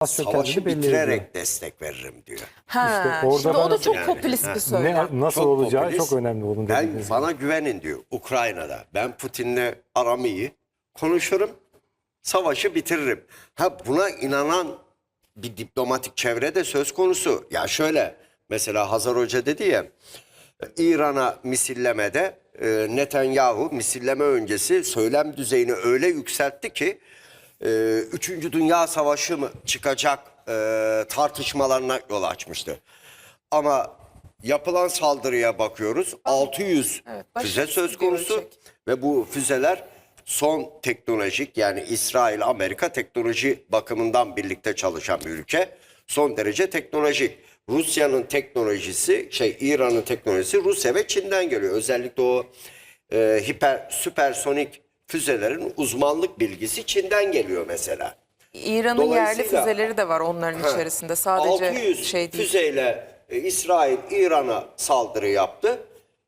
az savaşı belli bitirerek ediyor. destek veririm diyor. Ha, İşte orada şimdi o da çok Yani, popülist bir söylem. Ne, nasıl Çok olacağı popülist. çok önemli onun Ben dediğiniz. bana güvenin diyor Ukrayna'da. Ben Putin'le aram iyi. Konuşurum. Savaşı bitiririm. Ha buna inanan bir diplomatik çevre de söz konusu. Ya şöyle mesela Hazar Hoca dedi ya İran'a misillemede e, Netanyahu misilleme öncesi söylem düzeyini öyle yükseltti ki e, Üçüncü Dünya Savaşı mı çıkacak e, tartışmalarına yol açmıştı. Ama yapılan saldırıya bakıyoruz. 600 Evet, füze söz bir konusu ve bu füzeler son teknolojik yani İsrail Amerika teknoloji bakımından birlikte çalışan bir ülke. Son derece teknolojik. Rusya'nın teknolojisi şey İran'ın teknolojisi Rusya ve Çin'den geliyor. Özellikle o e, hiper süpersonik füzelerin uzmanlık bilgisi Çin'den geliyor mesela. İran'ın yerli füzeleri de var onların Ha, içerisinde. Sadece 600 şey değil. füzeyle e, İsrail İran'a saldırı yaptı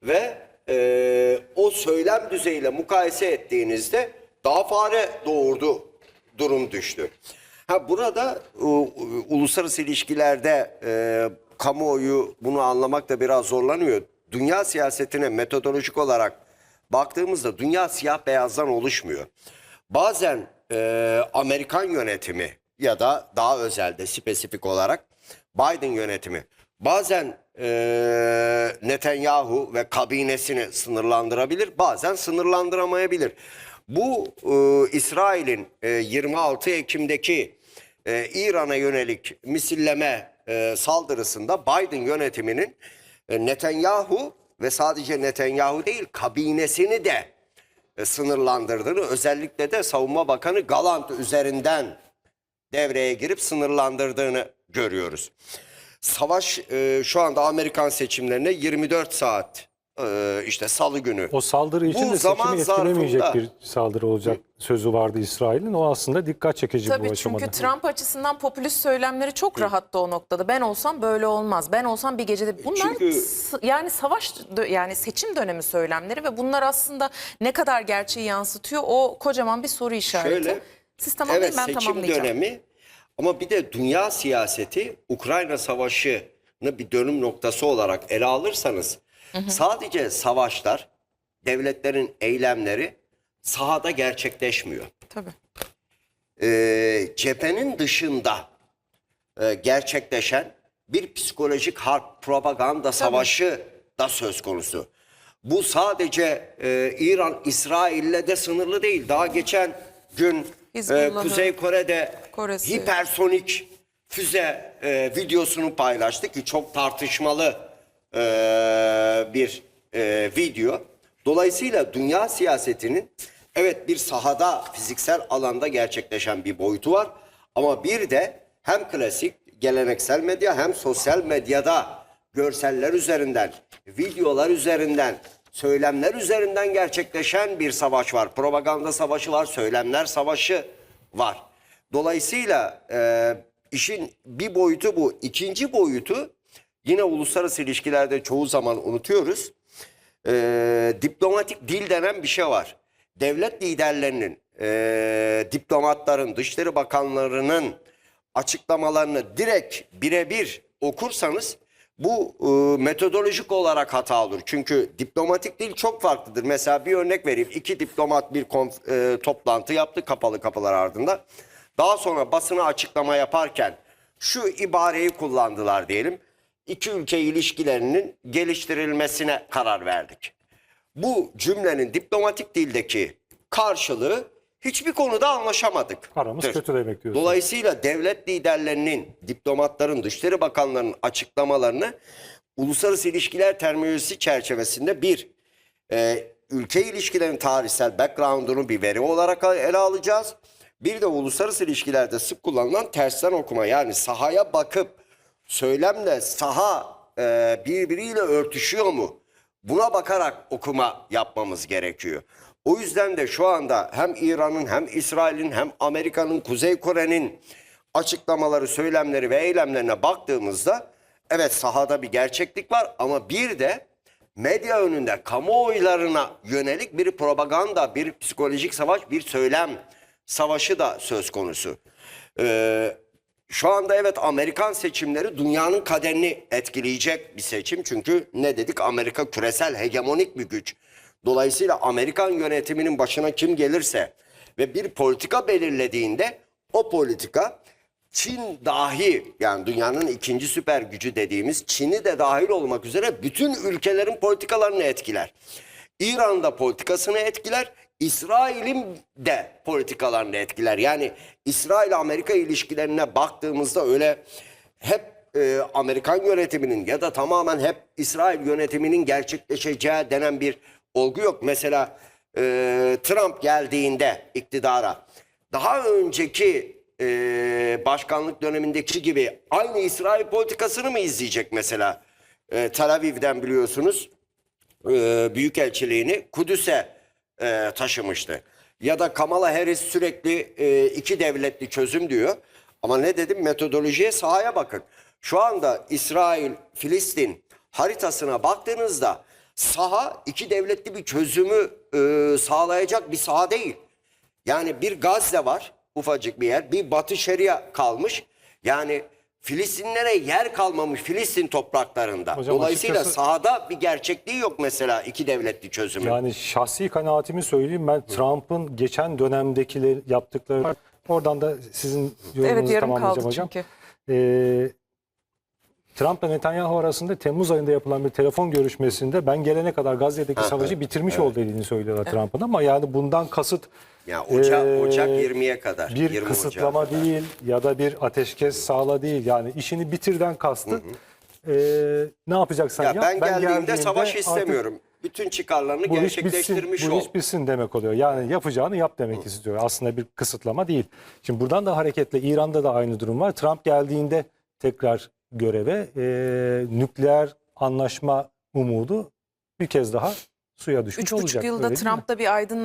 ve e, o söylem düzeyiyle mukayese ettiğinizde daha fare doğurdu durum düştü. Ha burada u- uluslararası ilişkilerde e, kamuoyu bunu anlamakta biraz zorlanıyor. Dünya siyasetine metodolojik olarak baktığımızda dünya siyah beyazdan oluşmuyor. Bazen e, Amerikan yönetimi ya da daha özelde spesifik olarak Biden yönetimi bazen e, Netanyahu ve kabinesini sınırlandırabilir bazen sınırlandıramayabilir. Bu e, İsrail'in e, 26 Ekim'deki e, İran'a yönelik misilleme e, saldırısında Biden yönetiminin e, Netanyahu ve sadece Netanyahu değil kabinesini de e, sınırlandırdığını özellikle de Savunma Bakanı Galant üzerinden devreye girip sınırlandırdığını görüyoruz. Savaş e, şu anda Amerikan seçimlerine 24 saat e, işte salı günü. O saldırı için Bu de zaman seçimi etkilemeyecek zarfında- bir saldırı olacak sözü vardı İsrail'in. O aslında dikkat çekici bu Tabii aşamada. çünkü Trump açısından popülist söylemleri çok rahattı o noktada. Ben olsam böyle olmaz. Ben olsam bir gecede bunlar Çünkü- s- yani savaş dö- yani seçim dönemi söylemleri ve bunlar aslında ne kadar gerçeği yansıtıyor o kocaman bir soru işareti. Şöyle, Siz tamamlayın Evet ben seçim tamamlayacağım. dönemi ama bir de dünya siyaseti Ukrayna Savaşı'nı bir dönüm noktası olarak ele alırsanız sadece savaşlar, devletlerin eylemleri sahada gerçekleşmiyor. Tabii. Ee, cephenin dışında e, gerçekleşen bir psikolojik harp, propaganda savaşı da söz konusu. Bu sadece e, İran, İsrail'le de sınırlı değil. Daha geçen gün e, Kuzey Kore'de Kore'si. hipersonik füze e, videosunu paylaştı ki çok tartışmalı e, bir e, video. Dolayısıyla dünya siyasetinin evet bir sahada fiziksel alanda gerçekleşen bir boyutu var. Ama bir de hem klasik geleneksel medya hem sosyal medyada görseller üzerinden, videolar üzerinden, söylemler üzerinden gerçekleşen bir savaş var. Propaganda savaşı var, söylemler savaşı var. Dolayısıyla e, işin bir boyutu bu. İkinci boyutu yine uluslararası ilişkilerde çoğu zaman unutuyoruz. E, diplomatik dil denen bir şey var. Devlet liderlerinin, e, diplomatların, dışişleri bakanlarının açıklamalarını direkt birebir okursanız bu e, metodolojik olarak hata olur. Çünkü diplomatik dil çok farklıdır. Mesela bir örnek vereyim. İki diplomat bir konf- e, toplantı yaptı kapalı kapılar ardında. Daha sonra basına açıklama yaparken şu ibareyi kullandılar diyelim. İki ülke ilişkilerinin geliştirilmesine karar verdik. Bu cümlenin diplomatik dildeki karşılığı hiçbir konuda anlaşamadık. Aramız kötü demek diyorsun. Dolayısıyla devlet liderlerinin, diplomatların, dışişleri bakanlarının açıklamalarını uluslararası ilişkiler terminolojisi çerçevesinde bir, e, ülke ilişkilerinin tarihsel background'unu bir veri olarak ele alacağız. Bir de uluslararası ilişkilerde sık kullanılan tersten okuma yani sahaya bakıp söylemle saha e, birbiriyle örtüşüyor mu? Buna bakarak okuma yapmamız gerekiyor. O yüzden de şu anda hem İran'ın hem İsrail'in hem Amerika'nın, Kuzey Kore'nin açıklamaları, söylemleri ve eylemlerine baktığımızda evet sahada bir gerçeklik var ama bir de medya önünde kamuoylarına yönelik bir propaganda, bir psikolojik savaş, bir söylem savaşı da söz konusu. Ee, Şu anda evet Amerikan seçimleri dünyanın kaderini etkileyecek bir seçim. Çünkü ne dedik Amerika küresel hegemonik bir güç. Dolayısıyla Amerikan yönetiminin başına kim gelirse ve bir politika belirlediğinde o politika Çin dahi yani dünyanın ikinci süper gücü dediğimiz Çin'i de dahil olmak üzere bütün ülkelerin politikalarını etkiler. İran'da politikasını etkiler, İsrail'in de politikalarını etkiler. Yani İsrail-Amerika ilişkilerine baktığımızda öyle hep e, Amerikan yönetiminin ya da tamamen hep İsrail yönetiminin gerçekleşeceği denen bir olgu yok. Mesela e, Trump geldiğinde iktidara daha önceki e, başkanlık dönemindeki gibi aynı İsrail politikasını mı izleyecek mesela? E, Tel Aviv'den biliyorsunuz e, büyükelçiliğini Kudüs'e e, taşımıştı. Ya da Kamala Harris sürekli e, iki devletli çözüm diyor. Ama ne dedim metodolojiye sahaya bakın. Şu anda İsrail, Filistin haritasına baktığınızda saha iki devletli bir çözümü e, sağlayacak bir saha değil. Yani bir Gazze var ufacık bir yer. Bir Batı Şeria kalmış. Yani Filistinlere yer kalmamış Filistin topraklarında. Hocam Dolayısıyla açıkçası- sahada bir gerçekliği yok mesela iki devletli çözümü. Yani şahsi kanaatimi söyleyeyim ben Trump'ın geçen dönemdekiler yaptıkları oradan da sizin yorumunuzu Evet yarım tamamlayacağım kaldı hocam. çünkü. Ee, Trump'la Netanyahu arasında Temmuz ayında yapılan bir telefon görüşmesinde ben gelene kadar Gazze'deki savaşı bitirmiş ol dediğini söylüyorlar Trump'ın ama yani bundan kasıt Ya Ocak, Ee, Ocak 20'ye kadar. bir 20 kısıtlama kadar. değil ya da bir ateşkes sağla değil yani işini bitirden kastı. Ee, ne yapacaksan Ya yap. ben, geldiğimde geldiğimde savaş artık istemiyorum. Bütün çıkarlarını bu iş bitsin, gerçekleştirmiş bu ol. iş bitsin demek oluyor. Yani yapacağını yap demek istiyor. Aslında bir kısıtlama değil. Şimdi buradan da hareketle İran'da da aynı durum var. Trump geldiğinde tekrar göreve e, nükleer anlaşma umudu bir kez daha suya düşmüş Üç olacak. buçuk yılda? Trump'ta bir aydın